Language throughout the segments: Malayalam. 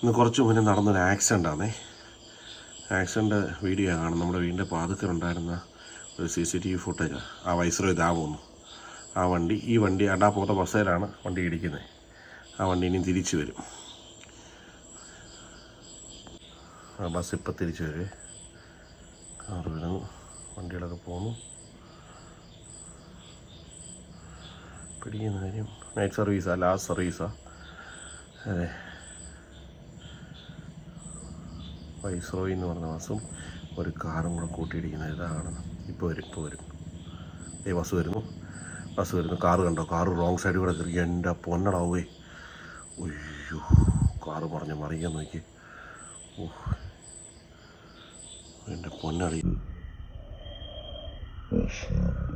ഇന്ന് കുറച്ച് മുന്നേ നടന്നൊരു ആക്സിഡന്റ് ആണേ. ആക്സിഡന്റ് വീഡിയോ ആണ്. നമ്മുടെ വീടിന്റെ പാതുക്കലുണ്ടായിരുന്ന ഒരു C C T V footage ആ വൈസറോ ഇതാ പോകുന്നു ആ വണ്ടി ഈ വണ്ടി അടാ പോകുന്ന ബസ്സേലാണ് വണ്ടി ഇടിക്കുന്നത് ആ വണ്ടി ഇനി തിരിച്ചു വരും. ആ ബസ് ഇപ്പം തിരിച്ചു വരുവേ കാറ് വരുന്നു. വണ്ടികളൊക്കെ പോകുന്നു പിടിക്കുന്ന കാര്യം നൈറ്റ് സർവീസാണ് ലാസ്റ്റ് സർവീസാണ് അതെ. വൈസ്രോയി എന്ന് പറഞ്ഞ ബസ്സും ഒരു കാറും കൂടെ കൂട്ടിയിടിക്കുന്നത് ഇതാണ്. ഇപ്പോൾ വരും ഇപ്പോൾ വരും. ഏ ബസ് വരുന്നു. ബസ് വരുന്നു. കാറ് കണ്ടോ? കാറ് റോങ് സൈഡിൽ കൂടെ കയറി എന്റെ പൊന്നടാവേ അയ്യോ കാറ് പറഞ്ഞ് മറിയാൻ നോക്കി ഓ എന്റെ പൊന്നടി. യ്യോ,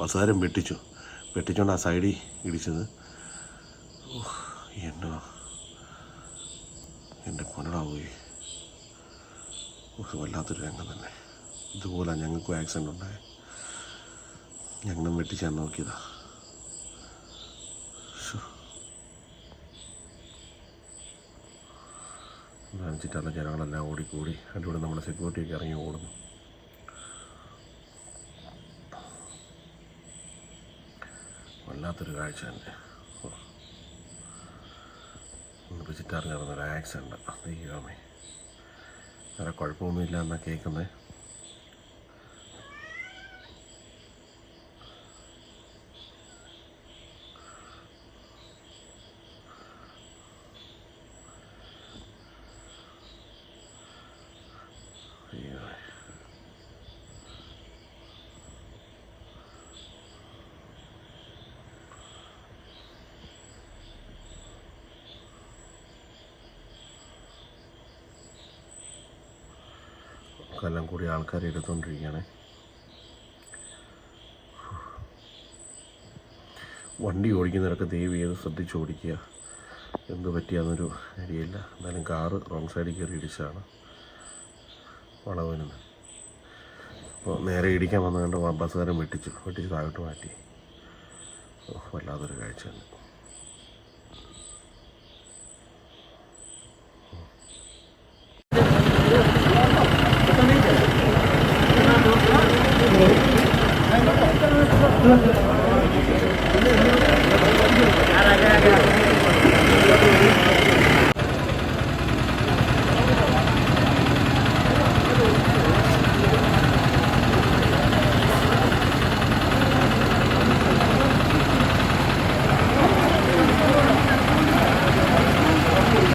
ബസ്സുകാരൻ വെട്ടിച്ചു. വെട്ടിച്ചോണ്ട് ആ സൈഡിൽ ഇടിച്ചത്. എന്നോ എന്റെ പൊന്നടാ പോയി. വല്ലാത്തൊരു രംഗം തന്നെ. ഇതുപോലെ ഞങ്ങൾക്കും ആക്സിഡന്റ് ഉണ്ടായി. ഞങ്ങളും വെട്ടിച്ചാൻ നോക്കിയതാ. കാണിച്ചിട്ടുള്ള ജനങ്ങളെല്ലാം ഓടിക്കൂടി. അതിന്റെ കൂടെ നമ്മുടെ സെക്യൂരിറ്റിയൊക്കെ ഇറങ്ങി ഓടുന്നു. വല്ലാത്തൊരു കാഴ്ച തന്നെ. വിസിറ്ററിഞ്ഞ് നടന്നൊരു ആക്സിഡന്റ് ദൈവമേ വേറെ കുഴപ്പമൊന്നുമില്ല എന്നാ കേൾക്കുന്നത് അയ്യോ എല്ലാം കൂടി ആൾക്കാർ എടുത്തുകൊണ്ടിരിക്കുകയാണ് വണ്ടി ഓടിക്കുന്നവരൊക്കെ ദയവ് ചെയ്ത് ശ്രദ്ധിച്ച് ഓടിക്കുക. എന്ത് പറ്റിയാന്നൊരു ഐഡിയയില്ല. എന്നാലും കാറ് റോങ് സൈഡിൽ കയറി ഇടിച്ചാണ് വളവിന്. അപ്പോൾ നേരെ ഇടിക്കാൻ വന്നുകൊണ്ട് ബസ്സുകാരൻ വെട്ടിച്ചു. വെട്ടിച്ച് താഴോട്ട് മാറ്റി. വല്ലാത്തൊരു കാഴ്ച തന്നെ.